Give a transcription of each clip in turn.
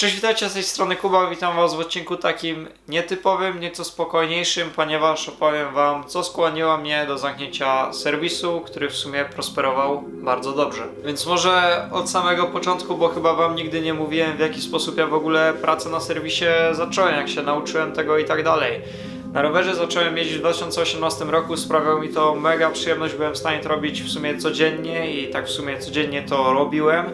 Cześć, witajcie z tej strony Kuba, witam Was w odcinku takim nietypowym, nieco spokojniejszym, ponieważ opowiem Wam, co skłoniło mnie do zamknięcia serwisu, który w sumie prosperował bardzo dobrze. Więc może od samego początku, bo chyba Wam nigdy nie mówiłem, w jaki sposób ja w ogóle pracę na serwisie zacząłem, jak się nauczyłem tego i tak dalej. Na rowerze zacząłem jeździć w 2018 roku, sprawiało mi to mega przyjemność, byłem w stanie to robić w sumie codziennie i tak w sumie codziennie to robiłem.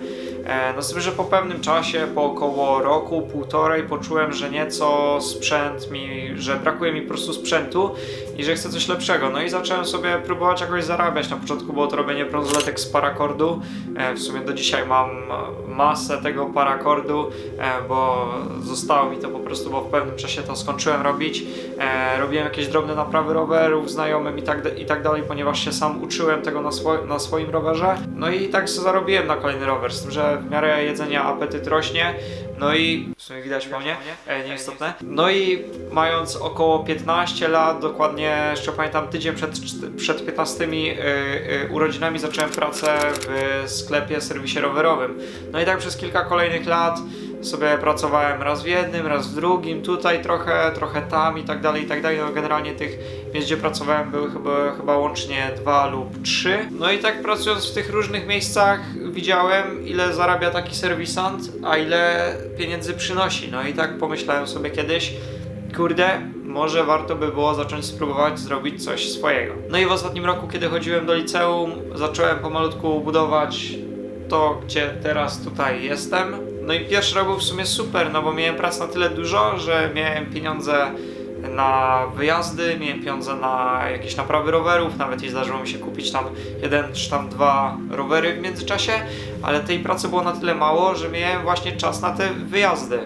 E, No z tym, że po pewnym czasie, po około roku, półtorej, poczułem, że nieco sprzęt mi, że brakuje mi po prostu sprzętu i że chcę coś lepszego. No i zacząłem sobie próbować jakoś zarabiać. Na początku było to robienie bransoletek z parakordu. E, W sumie do dzisiaj mam e, masę tego parakordu, e, bo zostało mi to po prostu, bo w pewnym czasie to skończyłem robić. Robiłem jakieś drobne naprawy rowerów znajomym i tak, i tak dalej, ponieważ się sam uczyłem tego na, swo- na swoim rowerze. No i tak zarobiłem na kolejny rower, z tym, że w miarę jedzenia apetyt rośnie. No i w sumie widać po mnie, e, nieistotne. No i mając około 15 lat, dokładnie jeszcze pamiętam tydzień przed, przed 15 y, y, urodzinami zacząłem pracę w sklepie, serwisie rowerowym. No i tak przez kilka kolejnych lat sobie pracowałem raz w jednym, raz w drugim, tutaj trochę, trochę tam i tak dalej, i tak dalej. No generalnie tych miejsc, gdzie pracowałem były chyba, chyba łącznie dwa lub trzy. No i tak pracując w tych różnych miejscach widziałem ile zarabia taki serwisant, a ile pieniędzy przynosi. No i tak pomyślałem sobie kiedyś, kurde, może warto by było zacząć spróbować zrobić coś swojego. No i w ostatnim roku, kiedy chodziłem do liceum, zacząłem pomalutku budować to, gdzie teraz tutaj jestem. No i pierwszy rok był w sumie super, no bo miałem pracy na tyle dużo, że miałem pieniądze na wyjazdy, miałem pieniądze na jakieś naprawy rowerów, nawet i zdarzyło mi się kupić tam jeden czy tam dwa rowery w międzyczasie, ale tej pracy było na tyle mało, że miałem właśnie czas na te wyjazdy.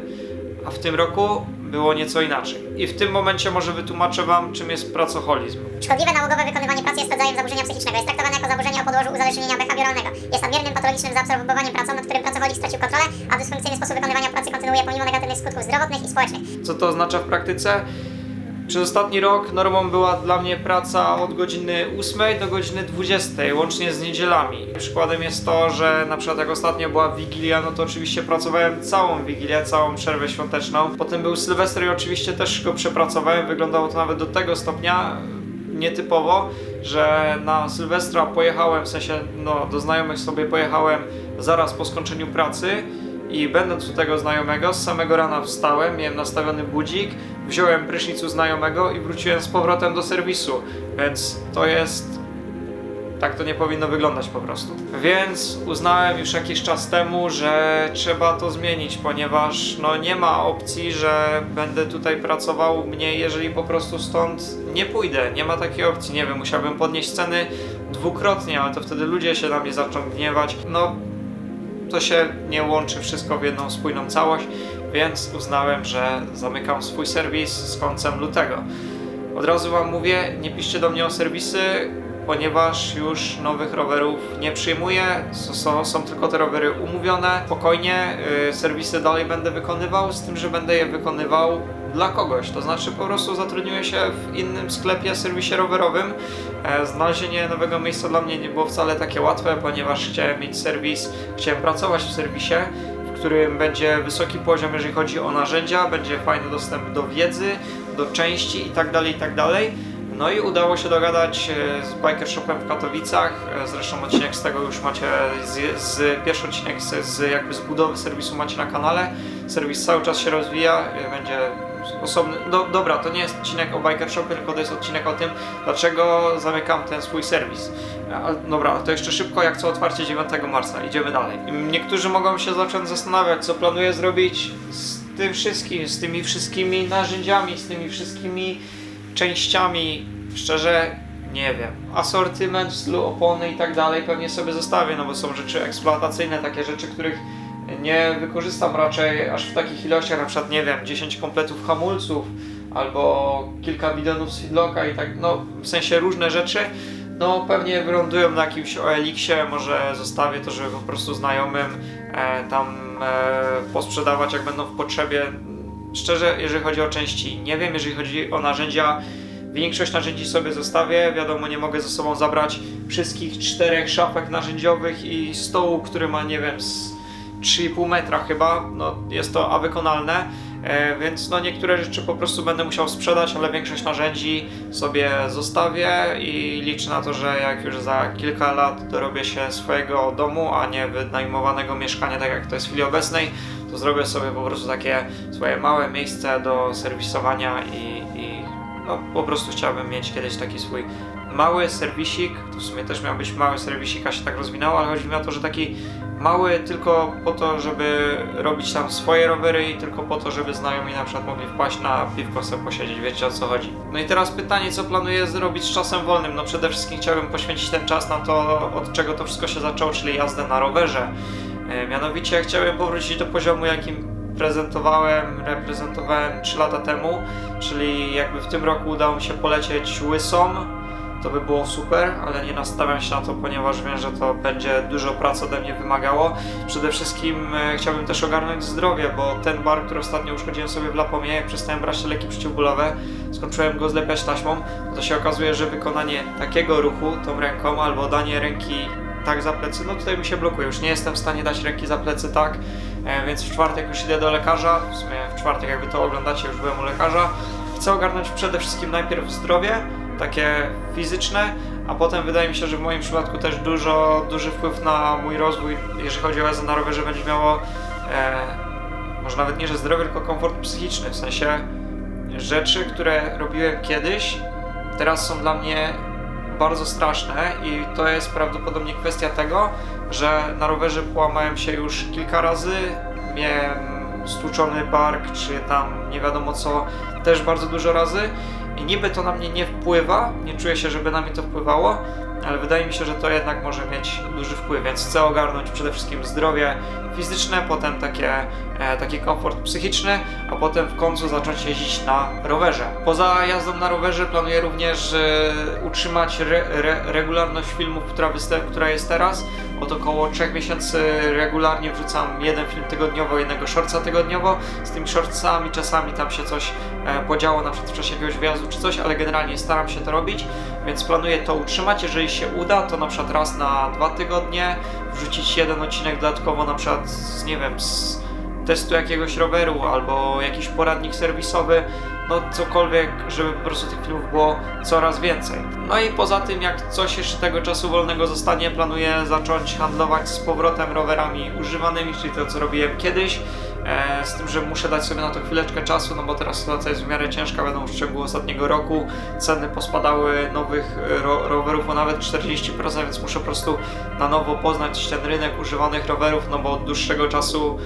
A w tym roku było nieco inaczej. I w tym momencie może wytłumaczę Wam, czym jest pracoholizm. Szkodliwe nałogowe wykonywanie pracy jest rodzajem zaburzenia psychicznego. Jest traktowane jako zaburzenie o podłożu uzależnienia behawioralnego. Jest nadmiernym patologicznym zaabsorbowaniem pracą, nad którym pracownik stracił kontrolę, a dysfunkcyjny sposób wykonywania pracy kontynuuje pomimo negatywnych skutków zdrowotnych i społecznych. Co to oznacza w praktyce? Przez ostatni rok normą była dla mnie praca od godziny 8 do godziny 20, łącznie z niedzielami. Przykładem jest to, że na przykład jak ostatnio była Wigilia, no to oczywiście pracowałem całą Wigilię, całą przerwę świąteczną. Potem był Sylwester i oczywiście też go przepracowałem. Wyglądało to nawet do tego stopnia nietypowo, że na Sylwestra pojechałem, w sensie no, do znajomych sobie pojechałem zaraz po skończeniu pracy i będąc u tego znajomego, z samego rana wstałem, miałem nastawiony budzik, wziąłem prysznic u znajomego i wróciłem z powrotem do serwisu, więc to jest... Tak to nie powinno wyglądać po prostu. Więc uznałem już jakiś czas temu, że trzeba to zmienić, ponieważ no nie ma opcji, że będę tutaj pracował mniej, jeżeli po prostu stąd nie pójdę. Nie ma takiej opcji, nie wiem, musiałbym podnieść ceny dwukrotnie, ale to wtedy ludzie się na mnie zaczną gniewać. No to się nie łączy wszystko w jedną spójną całość, więc uznałem, że zamykam swój serwis z końcem lutego. Od razu Wam mówię, nie piszcie do mnie o serwisy, ponieważ już nowych rowerów nie przyjmuję, są, są, tylko te rowery umówione. Spokojnie, y, serwisy dalej będę wykonywał, z tym, że będę je wykonywał dla kogoś. To znaczy po prostu zatrudniłem się w innym sklepie, serwisie rowerowym. E, Znalezienie nowego miejsca dla mnie nie było wcale takie łatwe, ponieważ chciałem mieć serwis, chciałem pracować w serwisie, w którym będzie wysoki poziom, jeżeli chodzi o narzędzia, będzie fajny dostęp do wiedzy, do części itd. itd. No i udało się dogadać e, z Biker Shopem w Katowicach. E, Zresztą odcinek z tego już macie, z, z pierwszy odcinek z, z jakby z budowy serwisu macie na kanale. Serwis cały czas się rozwija, będzie osobny. Do, dobra, to nie jest odcinek o Biker Shopie, tylko to jest odcinek o tym, dlaczego zamykam ten swój serwis. Ale dobra, to jeszcze szybko, jak co otwarcie 9 marca. Idziemy dalej. Niektórzy mogą się zacząć zastanawiać, co planuję zrobić z tym wszystkim, z tymi wszystkimi narzędziami, z tymi wszystkimi częściami. Szczerze, nie wiem. Asortyment stylu opony i tak dalej pewnie sobie zostawię, no bo są rzeczy eksploatacyjne, takie rzeczy, których nie wykorzystam raczej aż w takich ilościach, na przykład, nie wiem, 10 kompletów hamulców albo kilka bidonów z feedlocka i tak, no w sensie różne rzeczy, no pewnie wylądują na jakimś OLX-ie, może zostawię to, żeby po prostu znajomym e, tam e, posprzedawać, jak będą w potrzebie. Szczerze, jeżeli chodzi o części, nie wiem, jeżeli chodzi o narzędzia, Większość narzędzi sobie zostawię. Wiadomo, nie mogę ze sobą zabrać wszystkich czterech szafek narzędziowych i stołu, który ma, nie wiem, z 3,5 metra chyba, no jest to a wykonalne, e, więc no niektóre rzeczy po prostu będę musiał sprzedać, ale większość narzędzi sobie zostawię i liczę na to, że jak już za kilka lat dorobię się swojego domu, a nie wynajmowanego mieszkania, tak jak to jest w chwili obecnej, to zrobię sobie po prostu takie swoje małe miejsce do serwisowania i, i no, po prostu chciałbym mieć kiedyś taki swój mały serwisik, to w sumie też miał być mały serwisik, a się tak rozwinęło, ale chodzi mi o to, że taki mały tylko po to, żeby robić tam swoje rowery i tylko po to, żeby znajomi na przykład mogli wpaść na piwko sobie posiedzieć, wiecie o co chodzi. No i teraz pytanie, co planuję zrobić z czasem wolnym? No przede wszystkim chciałbym poświęcić ten czas na to, od czego to wszystko się zaczęło, czyli jazdę na rowerze. E, Mianowicie chciałem powrócić do poziomu, jakim prezentowałem, reprezentowałem 3 lata temu, czyli jakby w tym roku udało mi się polecieć łysą, to by było super, ale nie nastawiam się na to, ponieważ wiem, że to będzie dużo pracy ode mnie wymagało. Przede wszystkim e, chciałbym też ogarnąć zdrowie, bo ten bar, który ostatnio uszkodziłem sobie w Lapomie, jak przestałem brać te leki przeciwbólowe, skończyłem go zlepiać taśmą, to się okazuje, że wykonanie takiego ruchu tą ręką albo danie ręki tak za plecy, no tutaj mi się blokuje. Już nie jestem w stanie dać ręki za plecy tak, e, więc w czwartek już idę do lekarza. W sumie w czwartek, jakby to oglądacie, już byłem u lekarza. Chcę ogarnąć przede wszystkim najpierw zdrowie, takie fizyczne, a potem wydaje mi się, że w moim przypadku też dużo, duży wpływ na mój rozwój, jeżeli chodzi o jazdę na rowerze, będzie miało e, może nawet nie, że zdrowie, tylko komfort psychiczny, w sensie rzeczy, które robiłem kiedyś, teraz są dla mnie bardzo straszne i to jest prawdopodobnie kwestia tego, że na rowerze połamałem się już kilka razy, miałem stłuczony bark, czy tam nie wiadomo co, też bardzo dużo razy i niby to na mnie nie wpływa, nie czuję się, żeby na mnie to wpływało, ale wydaje mi się, że to jednak może mieć duży wpływ, więc chcę ogarnąć przede wszystkim zdrowie fizyczne, potem takie, e, taki komfort psychiczny, a potem w końcu zacząć jeździć na rowerze. Poza jazdą na rowerze planuję również e, utrzymać re, re, regularność filmów, która, która jest teraz. Od około 3 miesięcy regularnie wrzucam jeden film tygodniowo, jednego shortsa tygodniowo. Z tymi shortsami czasami tam się coś e, podziało, na przykład w czasie jakiegoś wyjazdu czy coś, ale generalnie staram się to robić, więc planuję to utrzymać. Jeżeli się uda, to na przykład raz na dwa tygodnie wrzucić jeden odcinek dodatkowo, na przykład z, nie wiem, z testu jakiegoś roweru albo jakiś poradnik serwisowy, no cokolwiek, żeby po prostu tych filmów było coraz więcej. No i poza tym, jak coś jeszcze tego czasu wolnego zostanie, planuję zacząć handlować z powrotem rowerami używanymi, czyli to, co robiłem kiedyś. E, z tym, że muszę dać sobie na to chwileczkę czasu, no bo teraz sytuacja jest w miarę ciężka, wiadomo, w ciągu ostatniego roku ceny pospadały nowych e, ro rowerów o nawet 40%, więc muszę po prostu na nowo poznać ten rynek używanych rowerów, no bo od dłuższego czasu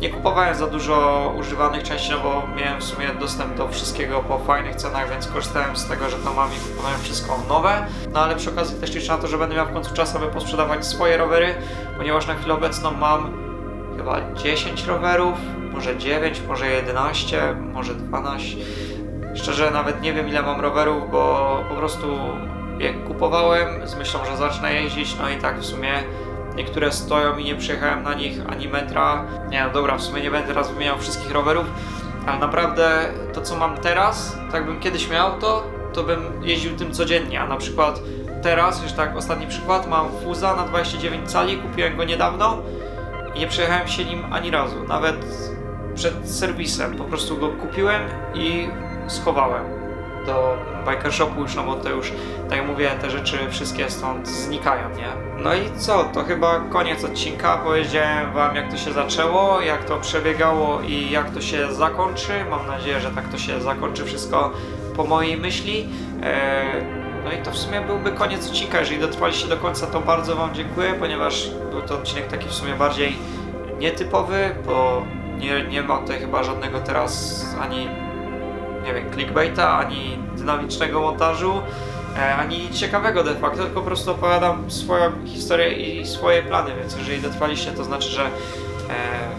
nie kupowałem za dużo używanych części, no bo miałem w sumie dostęp do wszystkiego po fajnych cenach, więc korzystałem z tego, że to mam i kupowałem wszystko nowe. No ale przy okazji też liczę na to, że będę miał w końcu czas, aby posprzedawać swoje rowery, ponieważ na chwilę obecną mam chyba 10 rowerów, może 9, może 11, może 12. Szczerze nawet nie wiem ile mam rowerów, bo po prostu jak kupowałem z myślą, że zacznę jeździć, no i tak w sumie niektóre stoją i nie przyjechałem na nich ani metra. Nie no dobra, w sumie nie będę teraz wymieniał wszystkich rowerów, ale naprawdę to co mam teraz, tak bym kiedyś miał to, to bym jeździł tym codziennie, a na przykład teraz, już tak ostatni przykład, mam Fuza na 29 cali, kupiłem go niedawno i nie przejechałem się nim ani razu, nawet przed serwisem. Po prostu go kupiłem i schowałem do biker shopu już, no bo to już, tak jak mówię, te rzeczy wszystkie stąd znikają, nie? No i co, to chyba koniec odcinka. Powiedziałem wam jak to się zaczęło, jak to przebiegało i jak to się zakończy. Mam nadzieję, że tak to się zakończy wszystko po mojej myśli. Eee, no i to w sumie byłby koniec odcinka. Jeżeli dotrwaliście do końca, to bardzo Wam dziękuję, ponieważ był to odcinek taki w sumie bardziej nietypowy, bo nie, nie ma tutaj chyba żadnego teraz ani nie wiem, clickbaita, ani dynamicznego montażu, e, ani nic ciekawego de facto, tylko po prostu opowiadam swoją historię i swoje plany, więc jeżeli dotrwaliście, to znaczy, że e,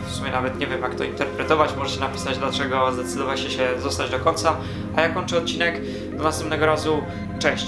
w sumie nawet nie wiem jak to interpretować, możecie napisać dlaczego zdecydowaliście się zostać do końca, a ja kończę odcinek, do następnego razu, cześć!